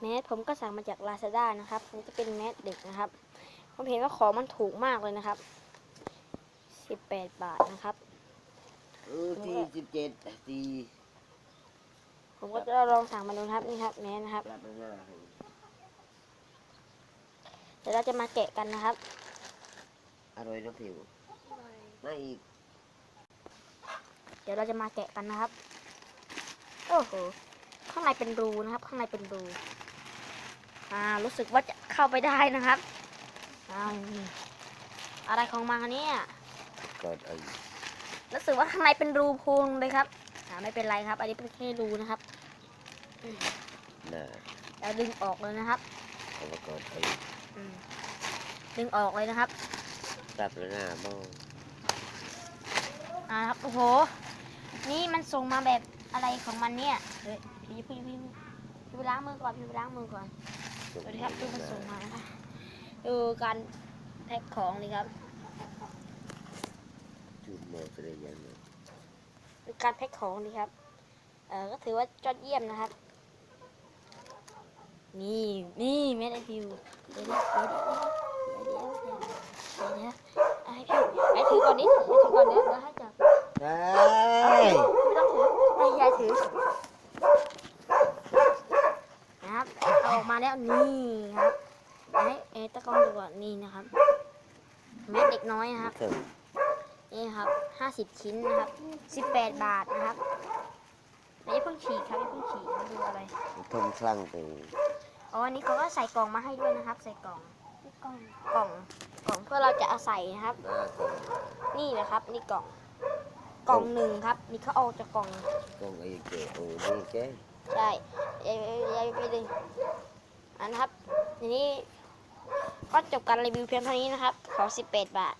แมสผมก็สั่งมาจาก Lazada นะครับนี่จะเป็นแมสเด็กนะครับ ผมเห็นว่าของมันถูกมากเลยนะครับ18บาทนะครับ เออที่สิบเจ็ดสี่ผมก็จะลองสั่งมาดูนะครับนี่ครับแมสนะครับกลับไปหน้าให้เดี๋ยวเราจะมาแกะกันนะครับ อร่อยน้ำผิวไม่อีกเดี๋ยวเราจะมาแกะกันนะครับ โอ้โห ข้างในเป็นรูนะครับ ข้างในเป็นรู อ่ารู้สึกว่าจะเข้าไปได้นะครับอ้าวนี่อะไรของมันคะเนี่ยกอดไอ้รู้สึกว่าข้างในเป็นรูพูนเลยครับอ่าไม่เป็นไรครับ อันนี้เป็นแค่รูนะครับหน้าแล้วดึงออกเลยนะครับเอามากอดไอ้อืมดึงออกเลยนะครับกลับไปหน้าบ้องอ่าครับโอ้โห นี่มันส่งมาแบบอะไรของมันเนี่ยเฮ้ยพี่พี่พี่พี่พี่ไปล้างมือก่อนพี่ไปล้างมือก่อน สวัสดีครับทุกคนส่งมาดูการแพ็คของเลยครับจูบโมเดลยังดูการแพ็คของเลยครับ เออก็ถือว่ายอดเยี่ยมนะครับ นี่นี่แม่ไอพิวเดี๋ยวนะเดี๋ยวเดี๋ยวเดี๋ยวเดี๋ยวนะไอพี่ไอถือก่อนนี้ไอถือก่อนเดี๋ยวนะให้จับไม่ต้องถือไอยายถือ อาออกมาแล้วนี่ครับให้เอตะกล้องดูก่อนนี่นะครับแม่เด็กน้อยนะครับถึงนี่ครับห้าสิบชิ้นนะครับสิบแปดบาทนะครับไม่เพิ่งฉีกครับไม่เพิ่งฉีกมาดูอะไรทมคลั่งตึงอ๋ออันนี้เขาก็ใส่กล่องมาให้ด้วยนะครับ ใส่กล่องกล่องกล่องกล่องเพื่อเราจะเอาใส่นะครับหน้าก่อนนี่นะครับ นี่กล่องกล่องหนึ่งครับ นี่เขาเอาจากกล่องกล้องไอ้เก๋โอ้นี่แก ใช่ยายยายไปเลยอันครับทีนี้ก็จบการรีวิวเพียงเท่านี้นะครับ ขอ 18 บาท